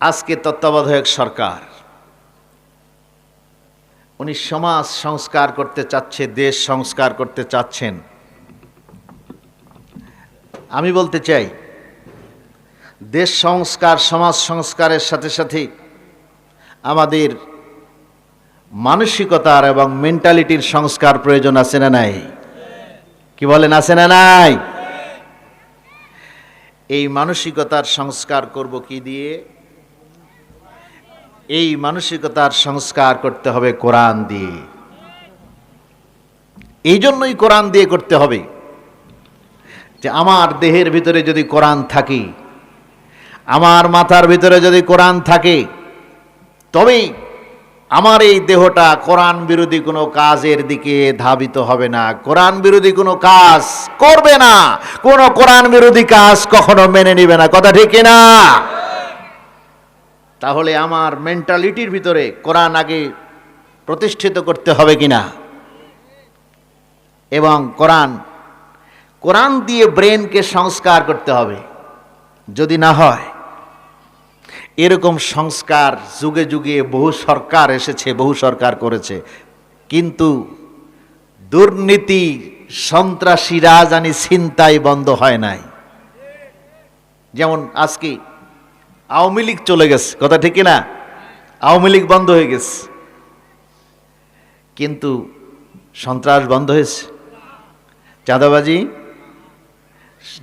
আজকে তত্ত্বাবধায়ক সরকার। উনি সমাজ সংস্কার করতে চাচ্ছে, দেশ সংস্কার করতে চাচ্ছেন। আমি বলতে চাই, দেশ সংস্কার, সমাজ সংস্কারের সাথে সাথে আমাদের মানসিকতার এবং মেন্টালিটির সংস্কার প্রয়োজন আছে না নাই? কি বলেন, আছে না নাই? এই মানসিকতার সংস্কার করব কি দিয়ে? এই মানসিকতার সংস্কার করতে হবে কোরআন দিয়ে। এই জন্যই কোরআন দিয়ে করতে হবে যে আমার দেহের ভিতরে যদি কোরআন থাকে, আমার মাথার ভিতরে যদি কোরআন থাকে, তবেই আমার এই দেহটা কোরআন বিরোধী কোনো কাজের দিকে ধাবিত হবে না। কোরআন বিরোধী কোনো কাজ করবে না। কোনো কোরআন বিরোধী কাজ কখনো মেনে নিবে না। কথা ঠিক না তাহলে আমার মেন্টালিটির ভিতরে কোরআন আগে প্রতিষ্ঠিত করতে হবে কিনা? এবং কোরআন কোরআন দিয়ে ব্রেনকে সংস্কার করতে হবে। যদি না হয়, এরকম সংস্কার যুগে যুগে বহু সরকার এসেছে, বহু সরকার করেছে। কিন্তু দুর্নীতি, সন্ত্রাসী রাজানি ছিনতাই বন্ধ হয় নাই। যেমন আজকে আওয়ামী লীগ চলে গেছে। কথা ঠিক না আওয়ামী লীগ বন্ধ হয়ে গেছে। কিন্তু সন্ত্রাস বন্ধ হয়েছে। চাঁদাবাজি,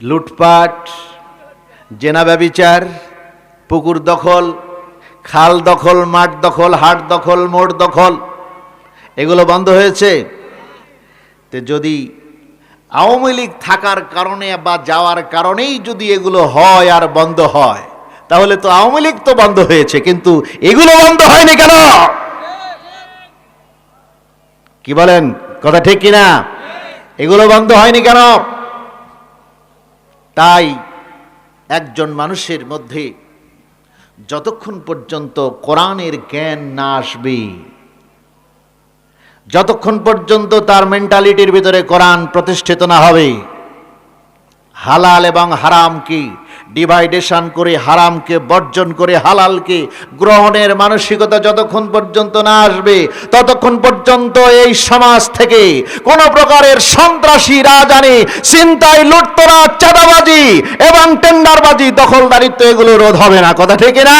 লুটপাট, জেনা ব্যবিচার, পুকুর দখল, খাল দখল, মাঠ দখল, হাট দখল, মোড় দখল, এগুলো বন্ধ হয়েছে। তো যদি আওয়ামী লীগ থাকার কারণে বা যাওয়ার কারণেই যদি এগুলো হয় আর বন্ধ হয় তাহলে তো আওয়ামী লীগ তো বন্ধ হয়েছে, কিন্তু এগুলো বন্ধ হয়নি কেন? কি বলেন? কথা ঠিক কিনা? এগুলো বন্ধ হয়নি কেন? তাই একজন মানুষের মধ্যে যতক্ষণ পর্যন্ত কোরআনের জ্ঞান না আসবে, যতক্ষণ পর্যন্ত তার মেন্টালিটির ভিতরে কোরআন প্রতিষ্ঠিত না হবে হালাল এবং হারাম কি? ডিভাইডেশন করে হারামকে বর্জন করে হালালকে গ্রহণের মানসিকতা যতক্ষণ পর্যন্ত না আসবে, ততক্ষণ পর্যন্ত এই সমাজ থেকে কোন প্রকারের সন্ত্রাসী, রাজানি চিন্তায় লুটতরা চাঁদাবাজি এবং টেন্ডারবাজি, দখলদারিত্ব এগুলো রোধ হবে না। কথা ঠিক না